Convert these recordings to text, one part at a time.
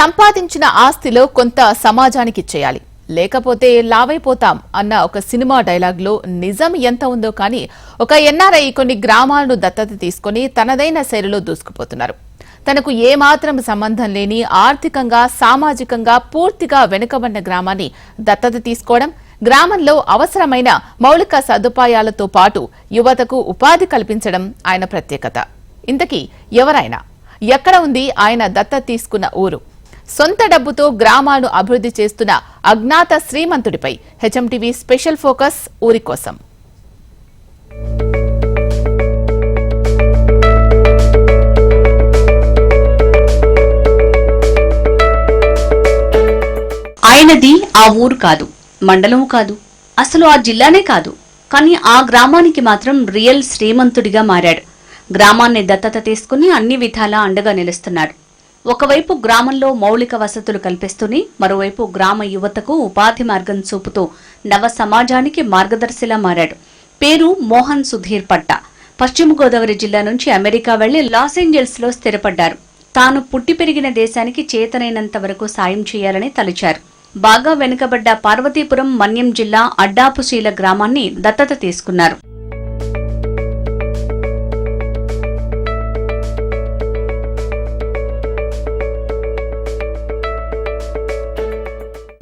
సంపాదించిన ఆస్తిలో కొంత సమాజానికి ఇచ్చేయాలి. లేకపోతే లావైపోతాం అన్న ఒక సినిమా డైలాగ్లో నిజం ఎంత ఉందో కానీ ఒక ఎన్ఆర్ఐ కొన్ని గ్రామాలను దత్తత తీసుకొని తనదైన శైలిలో దూసుకుపోతున్నారు. తనకు ఏమాత్రం సంబంధం లేని ఆర్థికంగా సామాజికంగా పూర్తిగా వెనుకబడిన గ్రామాన్ని దత్తత తీసుకోవడం గ్రామంలో అవసరమైన మౌలిక సదుపాయాలతో పాటు యువతకు ఉపాధి కల్పించడం ఆయన ప్రత్యేకత. ఇంతకీ ఎవరైనా? ఎక్కడ ఉంది ఆయన దత్తత తీసుకున్న ఊరు? సొంత డబ్బుతో గ్రామాలను అభివృద్ధి చేస్తున్న అజ్ఞాత శ్రీమంతుడిపై హెచ్ఎంటీవీ స్పెషల్ ఫోకస్ ఊరి కోసం. ఆయనది ఆ ఊరు కాదు మండలం కాదు అసలు ఆ జిల్లానే కాదు. కానీ ఆ గ్రామానికి మాత్రం రియల్ శ్రీమంతుడిగా మారాడు. గ్రామాన్ని దత్తత తీసుకుని అన్ని విధాలా అండగా నిలుస్తున్నాడు. ఒకవైపు గ్రామంలో మౌలిక వసతులు కల్పిస్తూనే మరోవైపు గ్రామ యువతకు ఉపాధి మార్గం చూపుతూ నవ సమాజానికి మార్గదర్శిలా మారాడు. పేరు మోహన్ సుధీర్ పట్ట. పశ్చిమ గోదావరి జిల్లా నుంచి అమెరికా వెళ్ళి లాస్ ఏంజల్స్లో స్థిరపడ్డారు. తాను పుట్టి పెరిగిన దేశానికి చేతనైనంత వరకు సాయం చేయాలని తలిచారు. బాగా వెనుకబడ్డ పార్వతీపురం మన్యం జిల్లా అడ్డాపుశీల గ్రామాన్ని దత్తత తీసుకున్నారు.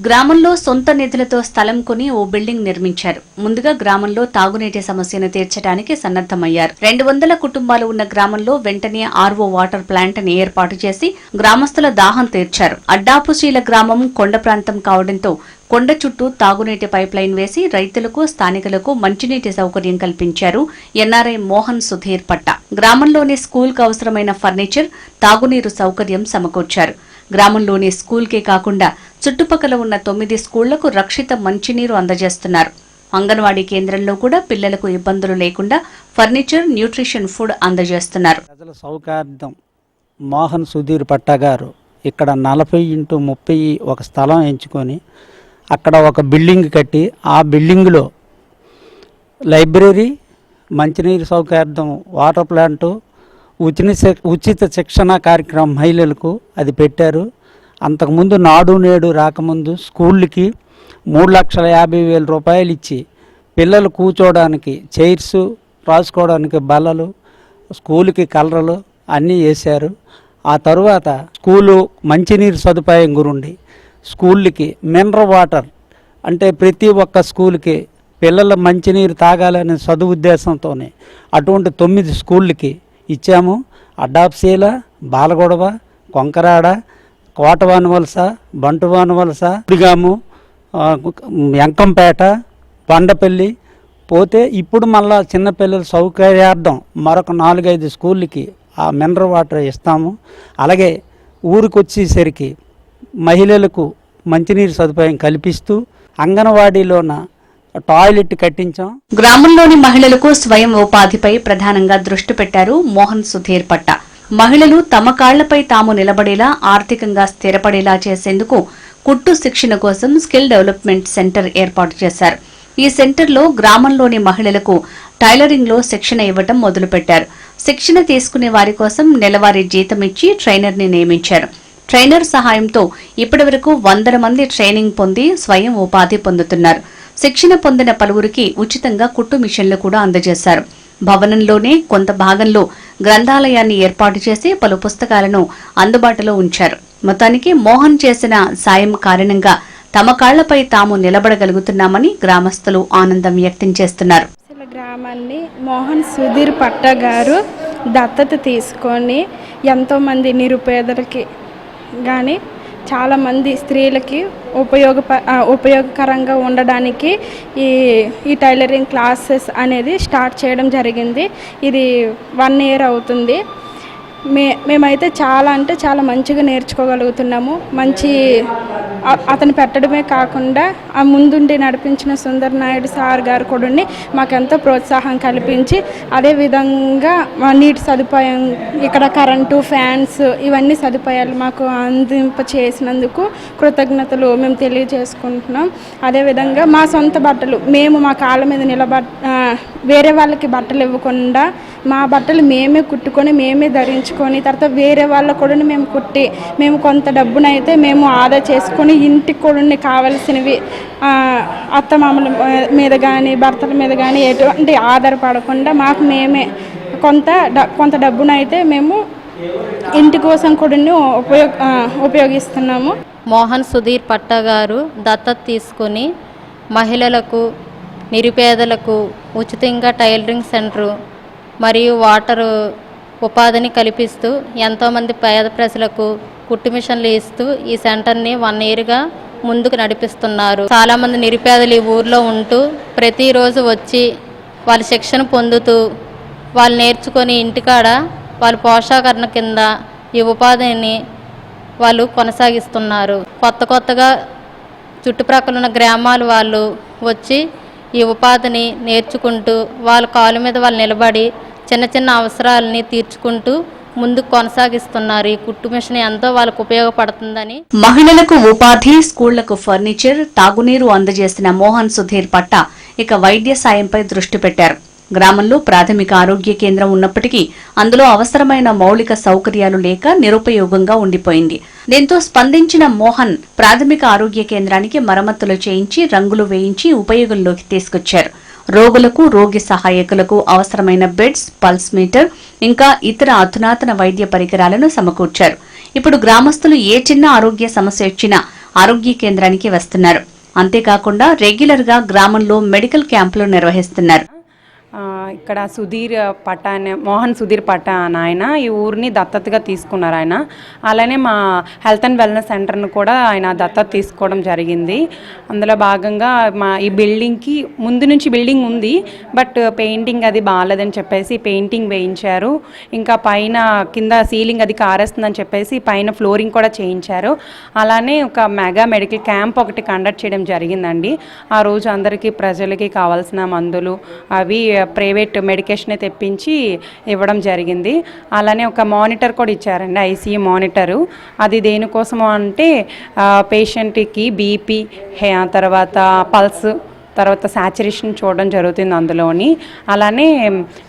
గ్రామంలో సొంత నిధులతో స్థలం కొని ఓ బిల్డింగ్ నిర్మించారు. ముందుగా గ్రామంలో తాగునీటి సమస్యను తీర్చడానికి సన్నద్దమయ్యారు రెండు వందల కుటుంబాలు ఉన్న గ్రామంలో వెంటనే ఆర్వో వాటర్ ప్లాంట్ని ఏర్పాటు చేసి గ్రామస్తుల దాహం తీర్చారు. అడ్డాపుశీల గ్రామం కొండ ప్రాంతం కావడంతో కొండ చుట్టూ తాగునీటి పైప్ లైన్ వేసి రైతులకు స్థానికులకు మంచినీటి సౌకర్యం కల్పించారు ఎన్ఆర్ఐ మోహన్ సుధీర్ పట్ట. గ్రామంలోని స్కూల్కు అవసరమైన ఫర్నిచర్ తాగునీరు సౌకర్యం సమకూర్చారు. గ్రామంలోని స్కూల్కే కాకుండా చుట్టుపక్కల ఉన్న తొమ్మిది స్కూళ్ళకు రక్షిత మంచినీరు అందజేస్తున్నారు. అంగన్వాడీ కేంద్రంలో కూడా పిల్లలకు ఇబ్బందులు లేకుండా ఫర్నిచర్ న్యూట్రిషన్ ఫుడ్ అందజేస్తున్నారు. ప్రజల సౌకర్యం. మోహన్ సుధీర్ పట్టా గారు ఇక్కడ నలభై ఇంటూ ముప్పై ఒక స్థలం ఎంచుకొని అక్కడ ఒక బిల్డింగ్ కట్టి ఆ బిల్డింగ్లో లైబ్రరీ మంచినీరు సౌకర్యం వాటర్ ప్లాంటు ఉచిత ఉచిత శిక్షణ కార్యక్రమం మహిళలకు అది పెట్టారు. అంతకుముందు నాడు నేడు రాకముందు స్కూళ్ళకి మూడు లక్షల యాభై వేల రూపాయలు ఇచ్చి పిల్లలు కూర్చోవడానికి చైర్స్ రాసుకోవడానికి బల్లలు స్కూల్కి కలరలు అన్నీ వేశారు. ఆ తరువాత స్కూలు మంచినీరు సదుపాయం గురుండి స్కూళ్ళకి మినరల్ వాటర్ అంటే ప్రతి ఒక్క స్కూల్కి పిల్లలు మంచినీరు తాగాలనే సదుఉద్దేశంతోనే అటువంటి తొమ్మిది స్కూళ్ళకి ఇచ్చాము. అడ్డాప్సీల బాలగొడవ కొంకరాడ కోటవాని వలస బంటువాని వలస పుడిగాము ఎంకంపేట బండపల్లి పోతే ఇప్పుడు మళ్ళా చిన్నపిల్లల సౌకర్యార్థం మరొక నాలుగైదు స్కూళ్ళకి ఆ మినరల్ వాటర్ ఇస్తాము. అలాగే ఊరికి వచ్చేసరికి మహిళలకు మంచినీరు సదుపాయం కల్పిస్తూ అంగన్వాడీలోన టాయిలెట్ కట్టించాం. గ్రామంలోని మహిళలకు స్వయం ఉపాధిపై ప్రధానంగా దృష్టి పెట్టారు మోహన్ సుధీర్ పట్ట. మహిళలు తమ కాళ్ళపై తాము నిలబడేలా ఆర్థికంగా స్థిరపడేలా చేసేందుకు కుట్టు శిక్షణ కోసం స్కిల్ డెవలప్మెంట్ సెంటర్ ఏర్పాటు చేశారు. ఈ సెంటర్లో గ్రామంలోని మహిళలకు టైలరింగ్లో శిక్షణ ఇవ్వటం మొదలుపెట్టారు. శిక్షణ తీసుకునే వారి కోసం నెలవారీ జీతం ఇచ్చి ట్రైనర్ని నియమించారు. ట్రైనర్ సహాయంతో ఇప్పటివరకు వందల మంది ట్రైనింగ్ పొంది స్వయం ఉపాధి పొందుతున్నారు. శిక్షణ పొందిన పలువురికి ఉచితంగా కుట్టు మిషన్లు కూడా అందజేశారు. భవనంలోనే కొంత భాగంలో గ్రంథాలయాన్ని ఏర్పాటు చేసి పలు పుస్తకాలను అందుబాటులో ఉంచారు. మొత్తానికి మోహన్ చేసిన సాయం కారణంగా తమ కాళ్ళపై తాము నిలబడగలుగుతున్నామని గ్రామస్తులు ఆనందం వ్యక్తం చేస్తున్నారు. గ్రామాన్ని మోహన్ సుధీర్ పట్ట గారు దత్తత తీసుకొని ఎంతోమంది నిరుపేదలకి కానీ చాలామంది స్త్రీలకి ఉపయోగ ఉపయోగకరంగా ఉండడానికి ఈ ఈ టైలరింగ్ క్లాసెస్ అనేది స్టార్ట్ చేయడం జరిగింది. ఇది వన్ ఇయర్ అవుతుంది. మే మేమైతే చాలా అంటే చాలా మంచిగా నేర్చుకోగలుగుతున్నాము. మంచి అతను పెట్టడమే కాకుండా ఆ ముందుండి నడిపించిన సుందర్ నాయుడు సార్ గారు కూడా మాకెంతో ప్రోత్సాహం కల్పించి అదేవిధంగా మా నీటి సదుపాయం ఇక్కడ కరెంటు ఫ్యాన్స్ ఇవన్నీ సదుపాయాలు మాకు అందింప చేసినందుకు కృతజ్ఞతలు మేము తెలియజేసుకుంటున్నాం. అదేవిధంగా మా సొంత బట్టలు మేము మా కాళ్ళ మీద నిలబ వేరే వాళ్ళకి బట్టలు ఇవ్వకుండా మా బట్టలు మేమే కుట్టుకొని మేమే ధరించుకొని తర్వాత వేరే వాళ్ళ కూడా మేము కుట్టి మేము కొంత డబ్బునైతే మేము ఆదా చేసుకొని ఇంటికి కూడా కావలసినవి అత్తమామల మీద కానీ భర్తల మీద కానీ ఎటువంటి ఆధారపడకుండా మాకు మేమే కొంత కొంత డబ్బునైతే మేము ఇంటి కోసం కూడా ఉపయోగ ఉపయోగిస్తున్నాము. మోహన్ సుధీర్ పట్ట గారు దత్తత తీసుకొని మహిళలకు నిరుపేదలకు ఉచితంగా టైలరింగ్ సెంటరు మరియు వాటరు ఉపాధిని కల్పిస్తూ ఎంతోమంది పేద ప్రజలకు కుట్టు మిషన్లు ఇస్తూ ఈ సెంటర్ని వన్ ఇయర్గా ముందుకు నడిపిస్తున్నారు. చాలామంది నిరుపేదలు ఈ ఊర్లో ఉంటూ ప్రతిరోజు వచ్చి వాళ్ళ శిక్షణ పొందుతూ వాళ్ళు నేర్చుకొని ఇంటికాడ వాళ్ళ పోషాకరణ కింద ఈ ఉపాధిని వాళ్ళు కొనసాగిస్తున్నారు. కొత్త కొత్తగా చుట్టుప్రక్కల ఉన్న గ్రామాల వాళ్ళు వచ్చి ఈ ఉపాధిని నేర్చుకుంటూ వాళ్ళ కాలు మీద వాళ్ళు నిలబడి చిన్న చిన్న అవసరాలని తీర్చుకుంటూ ముందు కొనసాగిస్తున్నారు. ఈ కుట్టు మిషన్ ఎంతో వాళ్ళకు ఉపయోగపడుతుందని మహిళలకు ఉపాధి స్కూళ్ళకు ఫర్నిచర్ తాగునీరు అందజేసిన మోహన్ సుధీర్ పట్ట ఇక వైద్య సాయంపై దృష్టి పెట్టారు. గ్రామంలో ప్రాథమిక ఆరోగ్య కేంద్రం ఉన్నప్పటికీ అందులో అవసరమైన మౌలిక సౌకర్యాలు లేక నిరుపయోగంగా ఉండిపోయింది. దీంతో స్పందించిన మోహన్ ప్రాథమిక ఆరోగ్య కేంద్రానికి మరమ్మతులు చేయించి రంగులు వేయించి ఉపయోగంలోకి తీసుకొచ్చారు. రోగులకు రోగి సహాయకులకు అవసరమైన బెడ్స్ పల్స్ మీటర్ ఇంకా ఇతర అధునాతన వైద్య పరికరాలను సమకూర్చారు. ఇప్పుడు గ్రామస్తులు ఏ చిన్న ఆరోగ్య సమస్య వచ్చినా ఆరోగ్య కేంద్రానికి వస్తున్నారు. అంతేకాకుండా రెగ్యులర్గా గ్రామంలో మెడికల్ క్యాంపులు నిర్వహిస్తున్నారు. ఇక్కడ సుధీర్ పట్ట అనే మోహన్ సుధీర్ పట్ట అని ఆయన ఈ ఊరిని దత్తతగా తీసుకున్నారు ఆయన. అలానే మా హెల్త్ అండ్ వెల్నెస్ సెంటర్ను కూడా ఆయన దత్తత తీసుకోవడం జరిగింది. అందులో భాగంగా మా ఈ బిల్డింగ్కి ముందు నుంచి బిల్డింగ్ ఉంది బట్ పెయింటింగ్ అది బాగాలేదని చెప్పేసి పెయింటింగ్ వేయించారు. ఇంకా పైన కింద సీలింగ్ అది కారేస్తుందని చెప్పేసి పైన ఫ్లోరింగ్ కూడా చేయించారు. అలానే ఒక మెగా మెడికల్ క్యాంప్ ఒకటి కండక్ట్ చేయడం జరిగిందండి. ఆ రోజు అందరికీ ప్రజలకి కావాల్సిన మందులు అవి ప్రైవేట్ మెడికేషన్ తెప్పించి ఇవ్వడం జరిగింది. అలానే ఒక మానిటర్ కూడా ఇచ్చారండి ఐసీయూ మానిటరు. అది దేనికోసము అంటే పేషెంట్కి బీపీ తర్వాత పల్స్ తర్వాత శాచురేషన్ చూడడం జరుగుతుంది అందులోని. అలానే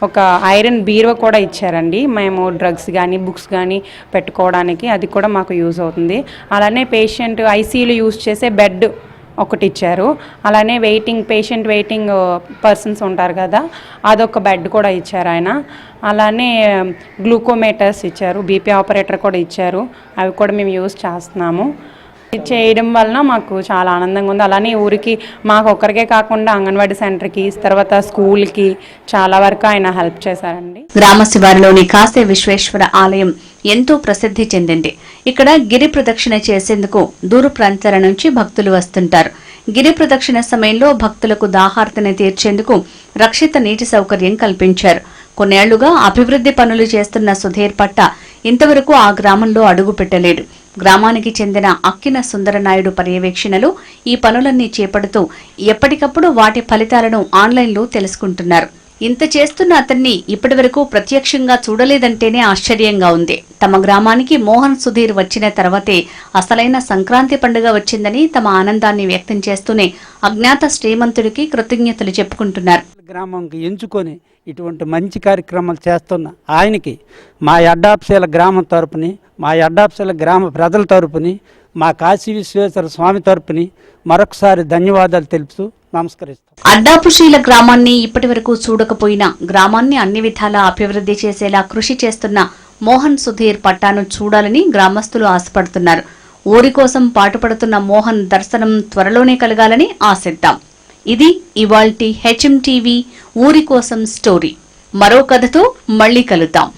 ఒక ఐరన్ బీరువా కూడా ఇచ్చారండి. మేము డ్రగ్స్ కానీ బుక్స్ కానీ పెట్టుకోవడానికి అది కూడా మాకు యూజ్ అవుతుంది. అలానే పేషెంట్ ఐసీయూలో యూజ్ చేసే బెడ్ ఒకటి ఇచ్చారు అలానే వెయిటింగ్ పేషెంట్ వెయిటింగ్ పర్సన్స్ ఉంటారు కదా అదొక బెడ్ కూడా ఇచ్చారు ఆయన. అలానే um, గ్లూకోమీటర్స్ ఇచ్చారు బీపీ ఆపరేటర్ కూడా ఇచ్చారు. అవి కూడా మేము యూస్ చేస్తున్నాము. చేయడం వలన మాకు చాలా ఆనందంగా ఉంది. అలానే ఊరికి మాకు ఒక్కరికే కాకుండా అంగన్వాడీ సెంటర్కి తర్వాత స్కూల్కి చాలా వరకు ఆయన హెల్ప్ చేశారండి. గ్రామ శివారులోని కాసే విశ్వేశ్వర ఆలయం ఎంతో ప్రసిద్ధి చెందింది. ఇక్కడ గిరి ప్రదక్షిణ చేసేందుకు దూర ప్రాంతాల నుంచి భక్తులు వస్తుంటారు. గిరి ప్రదక్షిణ సమయంలో భక్తులకు దాహార్తని తీర్చేందుకు రక్షిత నీటి సౌకర్యం కల్పించారు. కొన్నేళ్ళుగా అభివృద్ధి పనులు చేస్తున్న సుధీర్ పట్ట ఇంతవరకు ఆ గ్రామంలో అడుగు పెట్టలేడు గ్రామానికి చెందిన అక్కిన సుందరనాయుడు పర్యవేక్షణలో ఈ పనులన్నీ చేపడుతూ ఎప్పటికప్పుడు వాటి ఫలితాలను ఆన్లైన్లో తెలుసుకుంటున్నారు. ఇంత చేస్తున్న అతన్ని ఇప్పటివరకు ప్రత్యక్షంగా చూడలేదంటేనే ఆశ్చర్యంగా ఉంది. తమ గ్రామానికి మోహన్ సుధీర్ వచ్చిన తర్వాతే అసలైన సంక్రాంతి పండుగ వచ్చిందని తమ ఆనందాన్ని వ్యక్తం చేస్తూనే అజ్ఞాత శ్రీమంతుడికి కృతజ్ఞతలు చెప్పుకుంటున్నారు. గ్రామంకి ఎంచుకొని ఇటువంటి మంచి కార్యక్రమాలు చేస్తున్న ఆయనకి మా అడ్డాప్సేల గ్రామం తరపుని మా అడ్డాప్సేల గ్రామ ప్రజల తరపుని మా కాశీ విశ్వేశ్వర స్వామి తరపుని మరొకసారి ధన్యవాదాలు తెలుపుతూ నమస్కరిస్తాం. అడ్డాపుశీల గ్రామాన్ని ఇప్పటివరకు చూడకపోయినా గ్రామాన్ని అన్ని విధాలా అభివృద్ధి చేసేలా కృషి చేస్తున్న మోహన్ సుధీర్ పట్టాను చూడాలని గ్రామస్తులు ఆశపడుతున్నారు. ఊరి కోసం పాటుపడుతున్న మోహన్ దర్శనం త్వరలోనే కలగాలని ఆశిద్దాం. ఇది ఇవాల్టి హెచ్ఎం టీవీ ఊరి కోసం స్టోరీ. మరో కథతో మళ్ళీ కలుద్దాం.